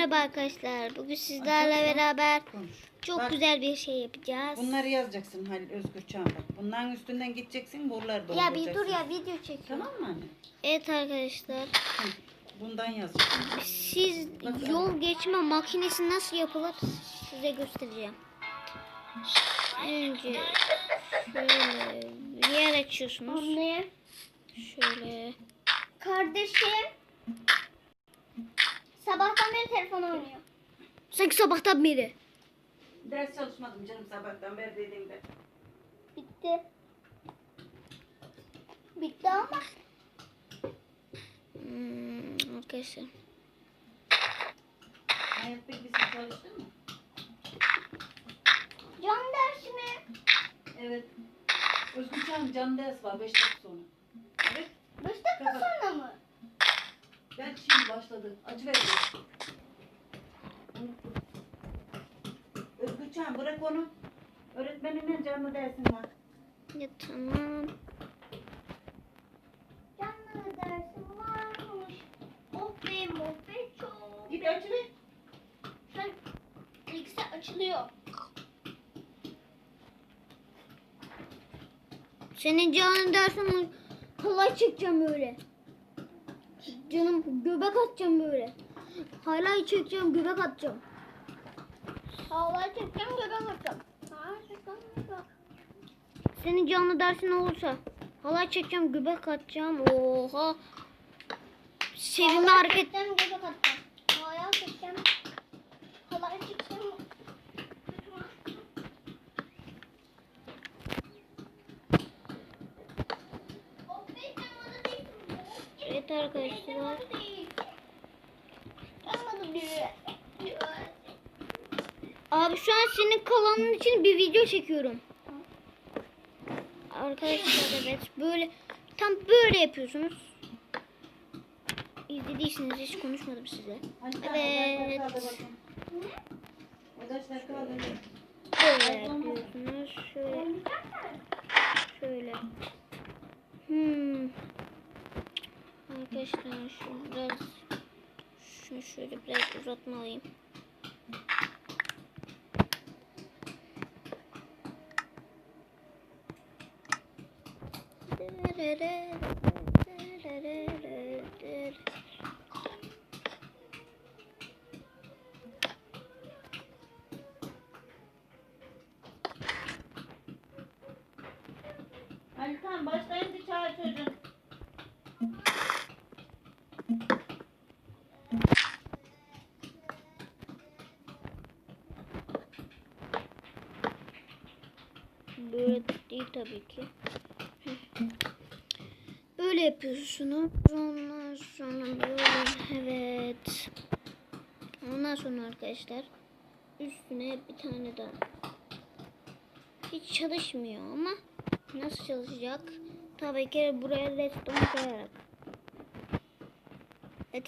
Merhaba arkadaşlar. Bugün sizlerle Açalım. beraber Konuş. çok Bak, güzel bir şey yapacağız. Bunları yazacaksın Halil Özgür Çağan bak. Bunların üstünden gideceksin buraları Ya bir dolduracaksın. dur ya video çekiyorum. Tamam mı anne? Evet arkadaşlar. Hı. Bundan yazacaksın. Siz Bak, yol geçme makinesi nasıl yapılır size göstereceğim. Önce şöyle bir yer açıyorsunuz. Anne, Şöyle. kardeşim sabahtan beri telefon oynuyor. Sanki sabahtan beri. Ders çalışmadım canım sabahtan beri dediğimde. Bitti. Bitti ama Hmm, arkadaşlar. Hayat bilgisi çalıştın mı? can dersi mi? Evet. Özgür Çağan can ders var 5 dakika sonra. Evet. Beş dakika sonra mı? Ben şimdi başladı. Acı verdi. Özgür Çağan bırak onu. Öğretmenine canlı dersin var. Ya tamam. Canlı dersim varmış. Oh be oh be çok. Git. Şu an bilgisayar açılıyor. Senin canın dersin halay çekeceğim böyle. Canım göbek atacağım böyle. Halay çekeceğim göbek atacağım. Hava çekeceğim göbek atacağım. Senin canlı dersin olursa halay çekeceğim göbek atacağım. Oha. Sevimli hareket. çekeceğim göbek atacağım. Hava çekeceğim. Hava çekeceğim. Oh be canlı değil. Evet arkadaşlar. Abi şu an senin kanalın için bir video çekiyorum. Arkadaşlar evet böyle tam böyle yapıyorsunuz. İzlediyseniz hiç konuşmadım size. Evet. Böyle yapıyorsunuz. Şöyle şöyle. Hmm. Arkadaşlar şu biraz şunu şöyle biraz uzatmalıyım. Alikan başlayın bir çağır çocuğum. Böyle değil tabii ki. Böyle yapıyorsunuz. Ondan sonra böyle evet. Ondan sonra arkadaşlar üstüne bir tane daha. Hiç çalışmıyor ama nasıl çalışacak? Tabii ki buraya redstone koyarak.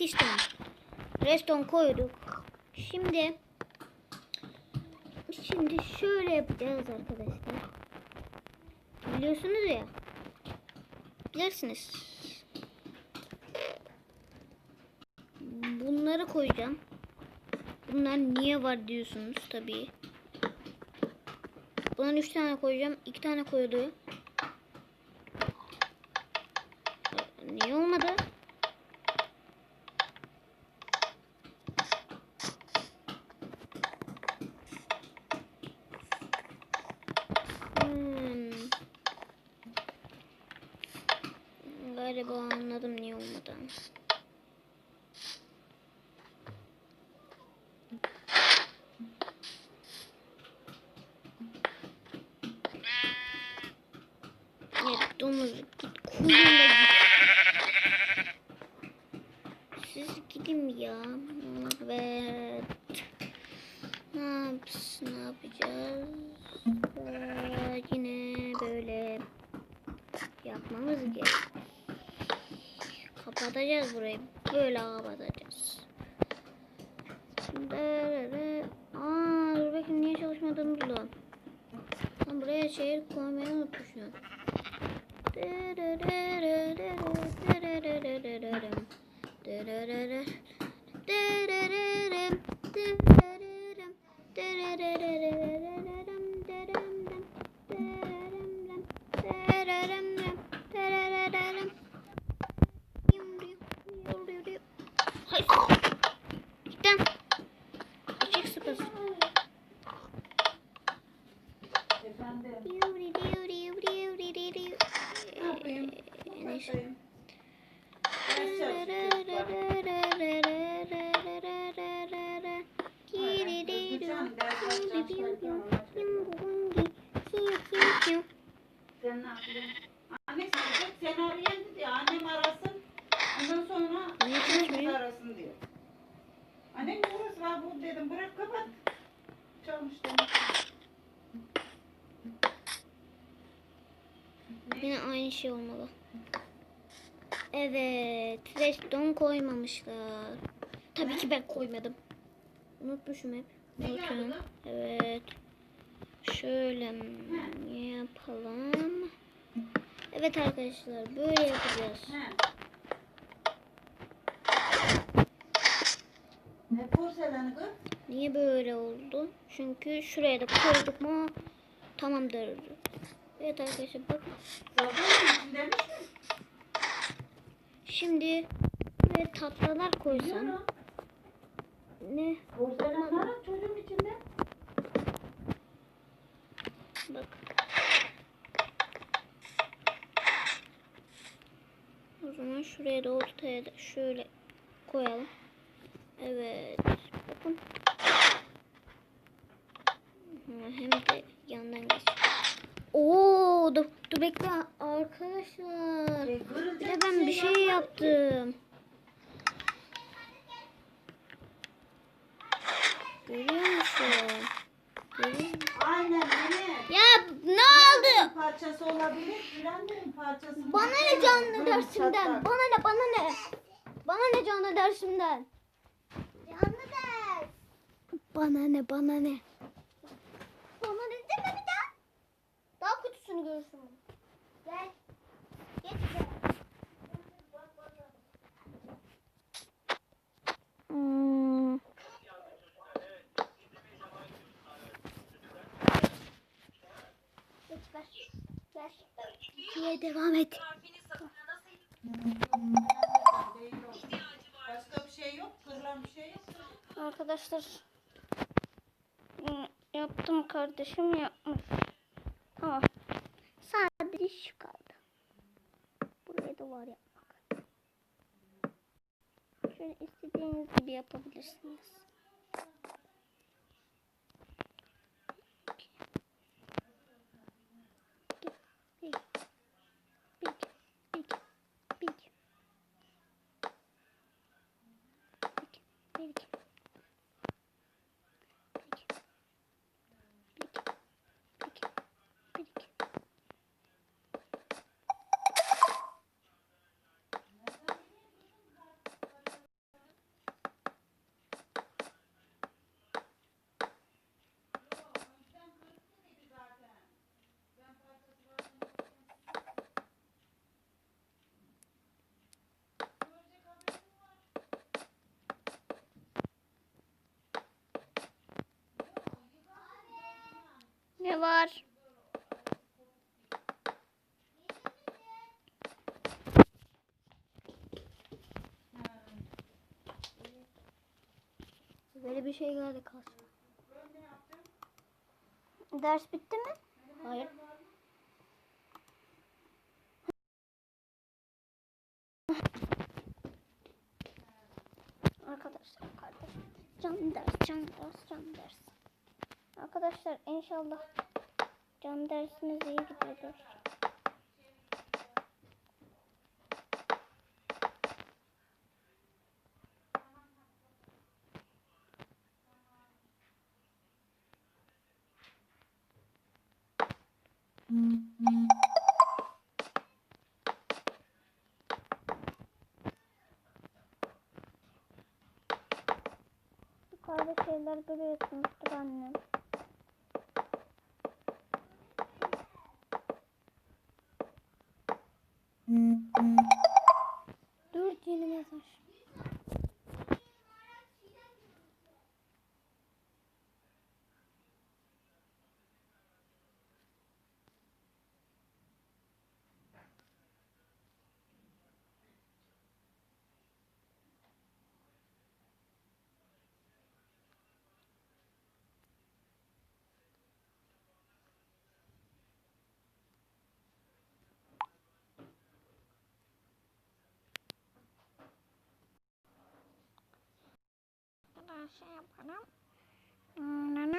İşte redstone koyduk. Şimdi Şimdi şöyle yapacağız arkadaşlar. Biliyorsunuz ya. Bilirsiniz. Bunları koyacağım. Bunlar niye var diyorsunuz tabii. Bundan 3 tane koyacağım. 2 tane koyuluyor. Niye olmadı? Hmm. Galiba anladım niye olmadığını. Evet domuz git kuyruğuna git. Siz gidin ya. Evet. Ne yapsın, ne yapacağız? Ee, yine böyle yapmamız gerek. Kapatacağız burayı. Böyle kapatacağız. Şimdi Aa, dur bakayım niye çalışmadığını buldum. Ben buraya şehir koymayı unutmuşum. Ne yapıyorsun? Anne sen arayan dedi. Annem arasın. Ondan sonra arasın diyor. Annem burası var bu dedim. Bırak kapat. Çalmış demek. Yine aynı şey olmalı. Evet. Redstone koymamışlar. Tabii ki ben koymadım. Unutmuşum hep. Ne Bakın. Evet. Şöyle yapalım. Evet arkadaşlar böyle yapacağız. Ne porseleni kız? Niye böyle oldu? Çünkü şuraya da koyduk mu tamamdır. Evet arkadaşlar bakın. Şimdi buraya tatlılar koysam ne? Porselen çocuğun içinde. Şuraya da ortaya da şöyle koyalım. Evet. Bakın. Hem de yandan geç. Oo, dur, dur bekle arkadaşlar. Bir de ben bir şey ki. yaptım. Parçası olabilir. Blender'ın parçası. Bana ne canlı dersimden? Bana ne bana ne? Bana ne canlı dersimden? Canlı ders. Bana ne bana ne? Sonra ne deme bir daha. Daha kötüsünü görürsün. Gel. Geç gel. Hmm. Ver. Ver. İkiye devam et. Başka bir şey yok. Kırılan bir şey yok. Arkadaşlar hmm, yaptım kardeşim yapmış. Tamam. Sadece şu kaldı. Buraya duvar yapmak. Şöyle istediğiniz gibi yapabilirsiniz. Bir, bir, bir, bir, bir. Bir, bir, Ne var? Böyle bir şey geldi karşıma. Ders bitti mi? Hayır. Arkadaşlar kardeşim. Can ders, can ders, can ders. Arkadaşlar inşallah can dersimiz iyi gidiyordur. Yukarıda şeyler görüyorsunuzdur annem. Dur sao phải lắm? Ừ, nó nó